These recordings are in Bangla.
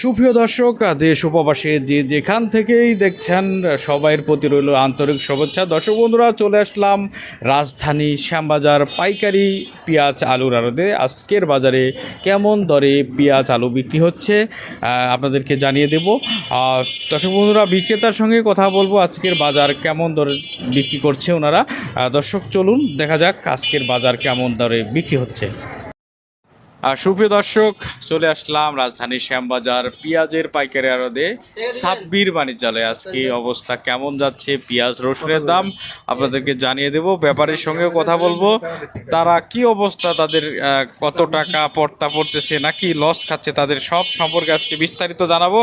সুপ্রিয় দর্শক দেশ উপবাসে যে যেখান থেকেই দেখছেন সবাইয়ের প্রতি রইল আন্তরিক শুভেচ্ছা। দর্শক বন্ধুরা, চলে আসলাম রাজধানী শ্যামবাজার পাইকারি পেঁয়াজ আলুর আড়তে। আজকের বাজারে কেমন দরে পেঁয়াজ আলু বিক্রি হচ্ছে আপনাদেরকে জানিয়ে দেব। দর্শক বন্ধুরা, বিক্রেতার সঙ্গে কথা বলব, আজকের বাজার কেমন দরে বিক্রি করছে ওনারা। দর্শক, চলুন দেখা যাক আজকের বাজার কেমন দরে বিক্রি হচ্ছে। সুপ্রিয় দর্শক চলে আসলাম রাজধানীর শ্যামবাজার পেঁয়াজের পাইকারি আড়তে। সাব্বির বাণিজ্যালয় আজকে অবস্থা কেমন যাচ্ছে? পেঁয়াজ রসুনের দাম আপনাদেরকে জানিয়ে দেব ব্যাপারের সঙ্গে কথা বলব। তারা কি অবস্থা? তাদের কত টাকা পড়তা পড়তেছে? নাকি লস খাচ্ছে? তাদের সব সম্পর্কে আজকে বিস্তারিত জানাব।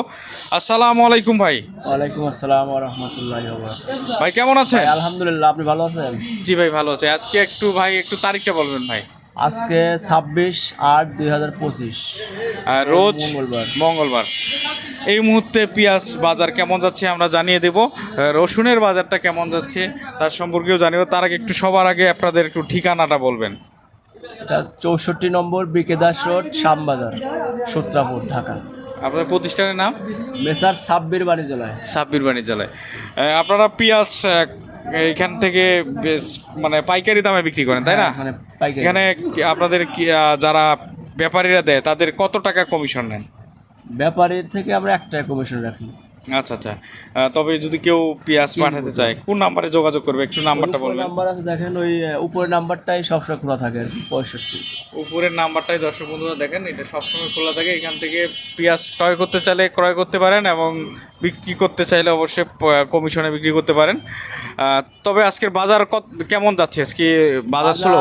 আসসালামু আলাইকুম ভাই। ওয়ালাইকুম আসসালাম রহমতুল্লাহ ভাই কেমন আছেন? আলহামদুলিল্লাহ আপনি ভালো আছেন? জি ভাই ভালো আছে। আজকে একটু ভাই একটু তারিখটা বলবেন ভাই। আজকে ছাব্বিশ আট দুই হাজার পঁচিশ। আর রোজ মঙ্গলবার। মঙ্গলবার। এই মুহূর্তে পেঁয়াজ বাজার কেমন যাচ্ছে আমরা জানিয়ে দেব। রসুনের বাজারটা কেমন যাচ্ছে তার সম্পর্কেও জানিয়ে তার আগে একটু সবার আগে আপনাদের একটু ঠিকানাটা বলবেন। এটা চৌষট্টি নম্বর বিকে দাস রোড শ্যামবাজার সূত্রাপুর ঢাকা। আপনার প্রতিষ্ঠানের নাম? মেসার সাব্বির বাণিজ্যালয়। সাব্বির বাণিজ্যালয়। আপনারা পেঁয়াজ এখান এইখান থেকে বেশ মানে পাইকারি দামে বিক্রি করেন তাই না? মানে এখানে আপনাদের যারা ব্যাপারীরা দেয় তাদের কত টাকা কমিশন নেন? ব্যাপারীর থেকে আমরা একটা কমিশন রাখি। আচ্ছা আচ্ছা। তবে যদি কেউ পেঁয়াজ পাঠাতে চায় কোন নাম্বারে যোগাযোগ করবে? একটু নাম্বারটা বলবেন। নাম্বার আছে দেখেন ওই উপরের নাম্বারটাই সবসময় খোলা থাকে আর কি পঁয়ষট্টি। উপরের নাম্বারটাই দর্শক বন্ধুরা দেখেন এটা সবসময় খোলা থাকে। এখান থেকে পেঁয়াজ ক্রয় করতে চাইলে ক্রয় করতে পারেন এবং বিক্রি করতে চাইলে অবশ্যই কমিশনে বিক্রি করতে পারেন। তবে আজকের বাজার কত কেমন যাচ্ছে? আজকে বাজার ছিল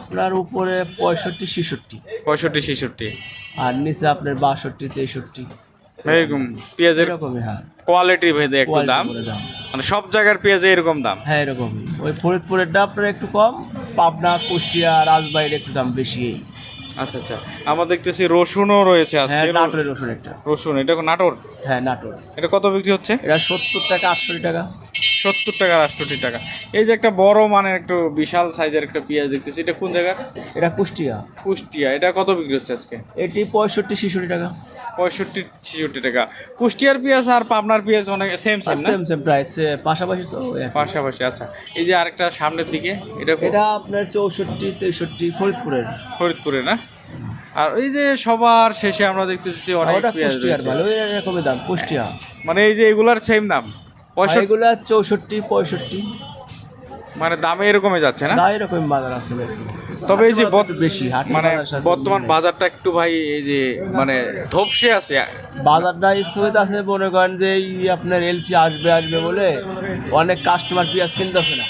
আপনার উপরে পঁয়ষট্টি ছেষট্টি। পঁয়ষট্টি ছেষট্টি। আর নিচে আপনার বাষট্টি তেষট্টি। এরকম পেঁয়াজের এরকমই হ্যাঁ। কোয়ালিটি ভেদে একটু Quality দাম। করে দাম। মানে সব জায়গার পেঁয়াজে এরকম দাম। হ্যাঁ এরকম ওই ফরিদপুরেরটা আপনার একটু কম পাবনা কুষ্টিয়া রাজবাড়ির একটু দাম বেশি। এই আচ্ছা আচ্ছা। আমরা দেখতেছি রসুনও রয়েছে হ্যাঁ আজকে। নাটোরের রসুন একটা। রসুন এটা নাটোর? হ্যাঁ নাটোর। এটা কত বিক্রি হচ্ছে? এটা সত্তর টাকা আটষট্টি টাকা। সত্তর টাকা আটষট্টি টাকা। এই যে একটা বড় মানে একটু বিশাল সাইজের একটা পেঁয়াজ দেখতেছি এটা কোন জায়গার? এটা কুষ্টিয়া। কুষ্টিয়া এটা কত বিক্রি হচ্ছে আজকে? এটি পঁয়ষট্টি ছেষট্টি টাকা। পঁয়ষট্টি ছেষট্টি টাকা। কুষ্টিয়ার পেঁয়াজ আর পাবনার পেঁয়াজ অনেক same same same same price পাশাপাশি তো পাশাপাশি আচ্ছা। এই যে আরেকটা সামনের দিকে এটা এটা আপনার চৌষট্টি তেষট্টি ফরিদপুরের। ফরিদপুরে না? আর ওই যে সবার শেষে আমরা দেখতেছি অনেক পেঁয়াজ রয়েছে। ভালো এরকমই দাম কুষ্টিয়া। মানে এই যে এগুলার সেম দাম। আর চৌষট্টি পঁয়ষট্টি। মানে দামে এরকমই যাচ্ছে না? দা এরকম বাজার আছে তবে এই যে বেশি মানে বর্তমান বাজারটা একটু ভাই এই যে মানে ধপসে আছে। বাজারটা স্থগিত আছে মনে করেন যে এই আপনার এলসি আসবে আসবে বলে অনেক কাস্টমার পেঁয়াজ কিনতেছে না।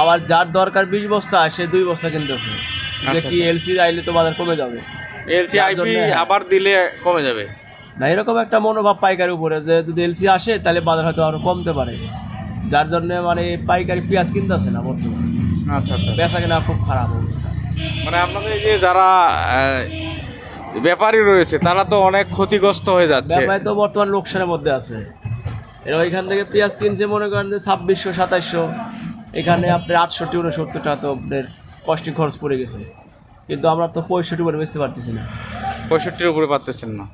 আবার যার দরকার বিশ বস্তা সে দুই বস্তা কিনতেছে। যে আচ্ছা, কি এলসি আইলে তো বাজার কমে যাবে। এলসি আইপি আবার দিলে কমে যাবে। না এরকম একটা মনোভাব পাইকারি উপরে যে যদি এলসি আসে তাহলে বাজার হয়তো আরও কমতে পারে। যার জন্য মানে পাইকারি পেঁয়াজ কিনতেছে না বর্তমানে। আচ্ছা আচ্ছা। বেচা কেনা খুব খারাপ অবস্থা। মানে আপনাদের এই যে যারা ব্যাপারী রয়েছে তারা তো অনেক ক্ষতিগ্রস্ত হয়ে যাচ্ছে। ব্যাপারে তো বর্তমান লোকসানের মধ্যে আছে। এরা ওইখান থেকে পেঁয়াজ কিনছে মনে করেন যে ছাব্বিশশো সাতাইশশো। এখানে আপনার আটষট্টি উনসত্তর টাকা তো আপনার কস্টিং খরচ পড়ে গেছে। কিন্তু আমরা তো পঁয়ষট্টি করে বেচতে পারতেছি না। পঁয়ষট্টির উপরে পারতেছেন না।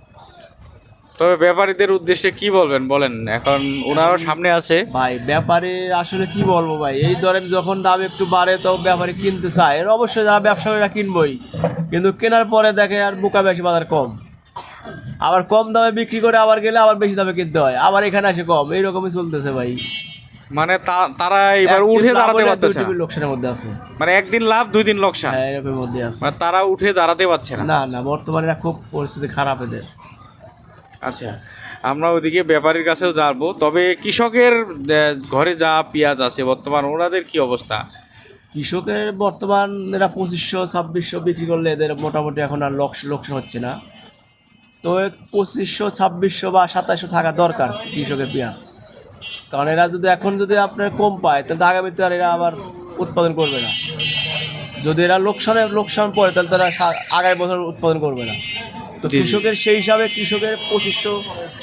তবে ব্যাপারীদের উদ্দেশ্যে কি বলবেন? বলেন এখন ওনারও সামনে আছে। ভাই ব্যাপারে আসলে কি বলব ভাই? এই ধরেন যখন দাম একটু বাড়ে তো ব্যাপারে কিনতে চায়। এর অবশ্যই যারা ব্যবসায়ীরা কিনবই। কিন্তু কেনার পরে দেখে আর বুকা বেশি বাজার কম। আবার কম দামে বিক্রি করে আবার গেলে আবার বেশি দামে কিনতে হয়। আবার এখানে আসে কম। এইরকমই চলতেছে ভাই। মানে তারা এবার উঠে দাঁড়াতে পারতেছে না। লোকসানের মধ্যে আছে। মানে একদিন লাভ দুই দিন লোকসান। হ্যাঁ এরকমের মধ্যে আছে। মানে তারা উঠে দাঁড়াতে পারছে না। না না বর্তমানে খুব পরিস্থিতি খারাপ এদের। আচ্ছা আমরা ওইদিকে ব্যাপারীর কাছেও যাব। তবে কৃষকের ঘরে যা পেঁয়াজ আছে, বর্তমান ওনাদের কি অবস্থা? কৃষকের বর্তমান এরা পঁচিশশো, ছাব্বিশশো বিক্রি করলে এদের মোটামুটি এখন আর লোকস, লোকসান হচ্ছে না। তো পঁচিশশো, ছাব্বিশশো বা সাতাশশো থাকা দরকার কৃষকের পেঁয়াজ। কারণ এরা যদি এখন যদি আপনার কম পায়, তাহলে আগামীতে আর এরা আবার উৎপাদন করবে না। যদি এরা লোকসানে লোকসান পড়ে, তাহলে তারা আগামী বছর উৎপাদন করবে না। তো। কৃষকের সেই হিসাবে কৃষকের পঁচিশশো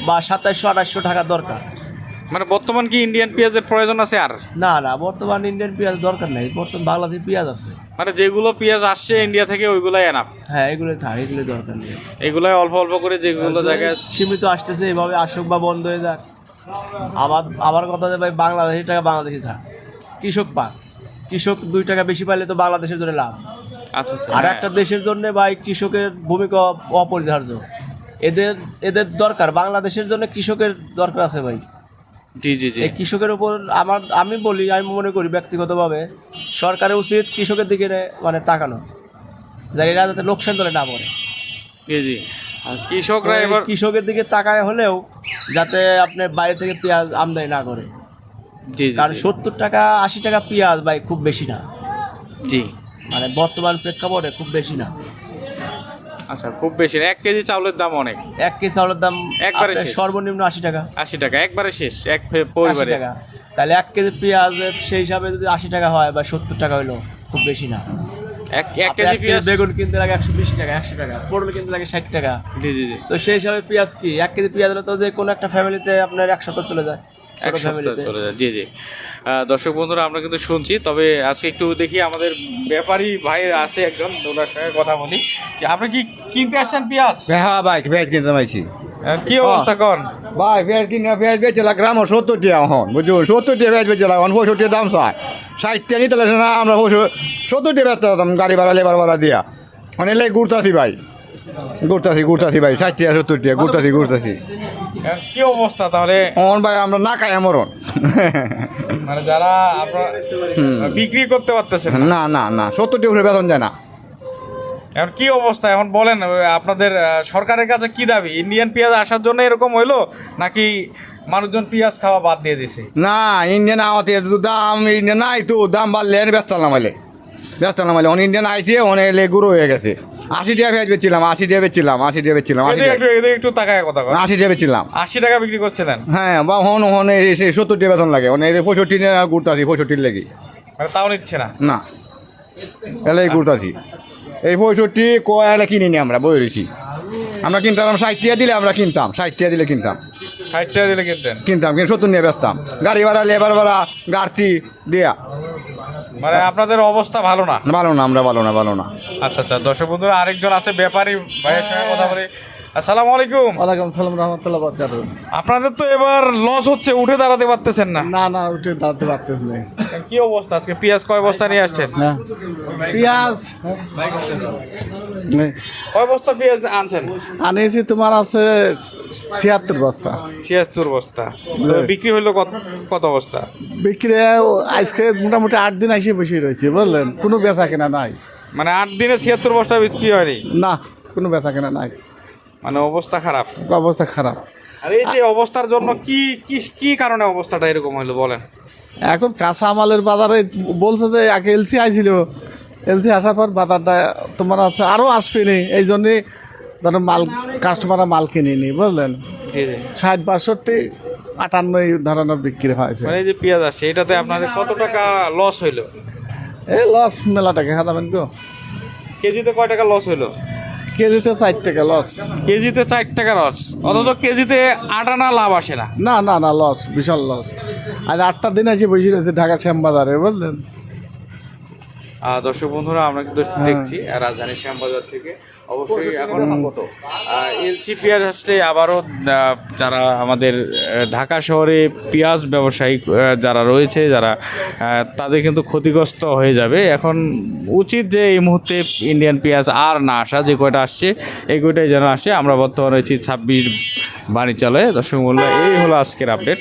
বা সাতাশশো আঠাশশো টাকা দরকার। মানে বর্তমান কি ইন্ডিয়ান পেঁয়াজের প্রয়োজন আছে আর? না না বর্তমান ইন্ডিয়ান পেঁয়াজ দরকার নেই বর্তমান বাংলাদেশের পেঁয়াজ আছে। মানে যেগুলো পেঁয়াজ আসছে ইন্ডিয়া থেকে ওইগুলাই এনাফ হ্যাঁ এগুলো থাক এগুলো দরকার নেই। এগুলাই অল্প অল্প করে যেগুলো জায়গায় সীমিত আসতেছে এভাবে আসুক বা বন্ধ হয়ে যাক। আমার আমার কথা যে ভাই বাংলাদেশি টাকা বাংলাদেশি থাক। কৃষক পাক। কৃষক দুই টাকা বেশি পাইলে তো বাংলাদেশের জন্য লাভ। আর হ্যাঁ। একটা দেশের জন্য ভাই কৃষকের ভূমিকা অপরিহার্য। এদের এদের দরকার বাংলাদেশের জন্য কৃষকের দরকার আছে ভাই। জি জি জি। এই কৃষকের উপর আমার আমি বলি আমি মনে করি ব্যক্তিগতভাবে সরকারের উচিত কৃষকের দিকে মানে তাকানো। যাতে এরা যাতে লোকসান ধরে না পড়ে জি জি। কৃষকরা এবার কৃষকের দিকে তাকায় হলেও যাতে আপনি বাইরে থেকে পেঁয়াজ আমদানি না করে। জি কারণ সত্তর টাকা আশি টাকা পেঁয়াজ ভাই খুব বেশি না। জি। মানে বর্তমান প্রেক্ষাপটে খুব বেশি না। আচ্ছা খুব বেশি না। এক কেজি চাউলের দাম অনেক। এক কেজি চাউলের দাম একবারে শেষ। সর্বনিম্ন আশি টাকা। আশি টাকা একবারে শেষ। এক পরিবারে। টাকা। তাহলে এক কেজি পেঁয়াজের সেই হিসাবে যদি আশি টাকা হয় বা সত্তর টাকা হইল খুব বেশি না। এক এক কেজি পেঁয়াজ বেগুন কিনতে লাগে একশো বিশ টাকা একশো টাকা। পটল কিনতে লাগে ষাট টাকা। জি জি জি। তো সেই হিসাবে পেঁয়াজ কি? এক কেজি পেঁয়াজ হলে তো যে কোনো একটা ফ্যামিলিতে আপনার এক সপ্তাহ চলে যায়। এক সপ্তাহ চলে যায়। জি জি। দর্শক বন্ধুরা আমরা কিন্তু শুনছি তবে আজকে একটু দেখি আমাদের ব্যাপারী ভাই আছে একজন ওনার সঙ্গে কথা বলি। যে আপনি কি কিনতে আসছেন পেঁয়াজ? হ্যাঁ ভাই পেঁয়াজ কিনতে আহ, কি অবস্থা কর ভাই পেঁয়াজ কিনে পেঁয়াজ বেচে গ্রাম সত্তর টাকা এখন বুঝছ? সত্তর টাকা পেঁয়াজ বেচে এখন পঁয়ষট্টি দাম চায়। ষাট টাকা নিতে লাগছে না আমরা সত্তর টাকা বেচতাম গাড়ি ভাড়া লেবার ভাড়া দিয়া। মানে লাই ঘুরতাছি ভাই। ঘুরতাছি ঘুরতাছি ভাই ষাট টাকা সত্তর টাকা ঘুরতাছি ঘুরতাছি। কি অবস্থা তাহলে? অন ভাই আমরা না খাই মরণ। মানে যারা আপনার বিক্রি করতে পারতেছেন না। না না না সত্তর টাকা বেতন যায় না। এখন কি অবস্থা? এখন বলেন আপনাদের সরকারের কাছে কি দাবি? ইন্ডিয়ান পেঁয়াজ আসার জন্য এরকম হইল? নাকি মানুষজন পেঁয়াজ খাওয়া বাদ দিয়ে দিছে? না ইন্ডিয়ান আমাতে তো দাম ইন্ডিয়ান নাই তো দাম বাড়লে ব্যস্ত নামালে ব্যস্ত নামালে অন ইন্ডিয়ান আইছে অনেক এলে গুঁড়ো হয়ে গেছে। আশি টাকা পেঁয়াজ বেচছিলাম আশি টাকা বেচছিলাম আশি টাকা বেচছিলাম একটু তাকায় কথা আশি টাকা বেচছিলাম। আশি টাকা বিক্রি করছিলেন হ্যাঁ বা হন হন এসে সত্তর টাকা বেতন লাগে। অনেক পঁয়ষট্টি টাকা ঘুরতাছি পঁয়ষট্টির লেগে। মানে তাও নিচ্ছে না। না। এলাই ঘুরতাছি এই পঁয়ষট্টি কয়লা কিনি নি আমরা বই রয়েছি। আমরা কিনতাম ষাট টাকা দিলে আমরা কিনতাম ষাট টাকা দিলে কিনতাম। ষাট টাকা দিলে কিনতেন। কিনতাম কিন্তু সত্তর নিয়ে বেচতাম। গাড়ি ভাড়া লেবার ভাড়া গাড়তি দেয়া। মানে আপনাদের অবস্থা ভালো না? ভালো না আমরা ভালো না ভালো না। আচ্ছা আচ্ছা দর্শক বন্ধুরা আরেকজন আছে ব্যাপারী ভাইয়ের সঙ্গে কথা বলি। আসসালামু আলাইকুম। ওয়ালাইকুম সালাম রহমতুল্লাহ বরকাত আপনাদের তো এবার লস হচ্ছে উঠে দাঁড়াতে পারতেছেন না। না না উঠে দাঁড়াতে পারতেছি না। কি অবস্থা? আজকে পেঁয়াজ কয় বস্তা নিয়ে আসছেন? হ্যাঁ। পেঁয়াজ হ্যাঁ। কয় বস্তা পেঁয়াজ আনছেন? আনিয়েছি তোমার আছে ছিয়াত্তর বস্তা। ছিয়াত্তর বস্তা। বিক্রি হইল কত কত বস্তা? বিক্রি আজকে মোটামুটি আট দিন এসে বসে রয়েছে বুঝলেন? কোনো বেচা কেনা নাই। মানে আট দিনে ছিয়াত্তর বস্তা বিক্রি হয়নি? না কোনো বেচা কেনা নাই। মানে অবস্থা খারাপ। অবস্থা খারাপ। আর এই যে অবস্থার জন্য কি কি কি কারণে অবস্থাটা এরকম হলো বলেন? এখন কাঁচা মালের বাজারে বলছে যে এক এলসি আইছিল। এলসি আসার পর বাজারটা তোমার আছে আরও আসবে নি। এই জন্যে ধরো মাল কাস্টমাররা মাল কিনিনি বুঝলেন? জি জি। ষাট বাষট্টি আটান্ন এই ধরনের বিক্রি হয়েছে। মানে এই যে পেঁয়াজ আছে এটাতে আপনাদের কত টাকা লস হইল? এই লস মেলাটাকে খাতাবেন গো কেজিতে কয় টাকা লস হইল? কেজিতে চার টাকা লস কেজিতে চার টাকা লস অথচ কেজিতে আট আনা লাভ আসে না। না না না লস বিশাল লস আজ আটটা দিন আছে বসে রয়েছে ঢাকা শ্যামবাজারে বুঝলেন? দর্শক বন্ধুরা আমরা কিন্তু দেখছি রাজধানী শ্যামবাজার থেকে। অবশ্যই এখন এলসি পেঁয়াজ আসলে আবারও যারা আমাদের ঢাকা শহরে পেঁয়াজ ব্যবসায়ী যারা রয়েছে যারা তাদের কিন্তু ক্ষতিগ্রস্ত হয়ে যাবে। এখন উচিত যে এই মুহূর্তে ইন্ডিয়ান পেঁয়াজ আর না আসা যে কয়টা আসছে এই কয়টাই যেন আসে। আমরা বর্তমানে রয়েছি ছাব্বিশ বাণিজ্যালয়ে। দর্শক বন্ধুরা এই হলো আজকের আপডেট।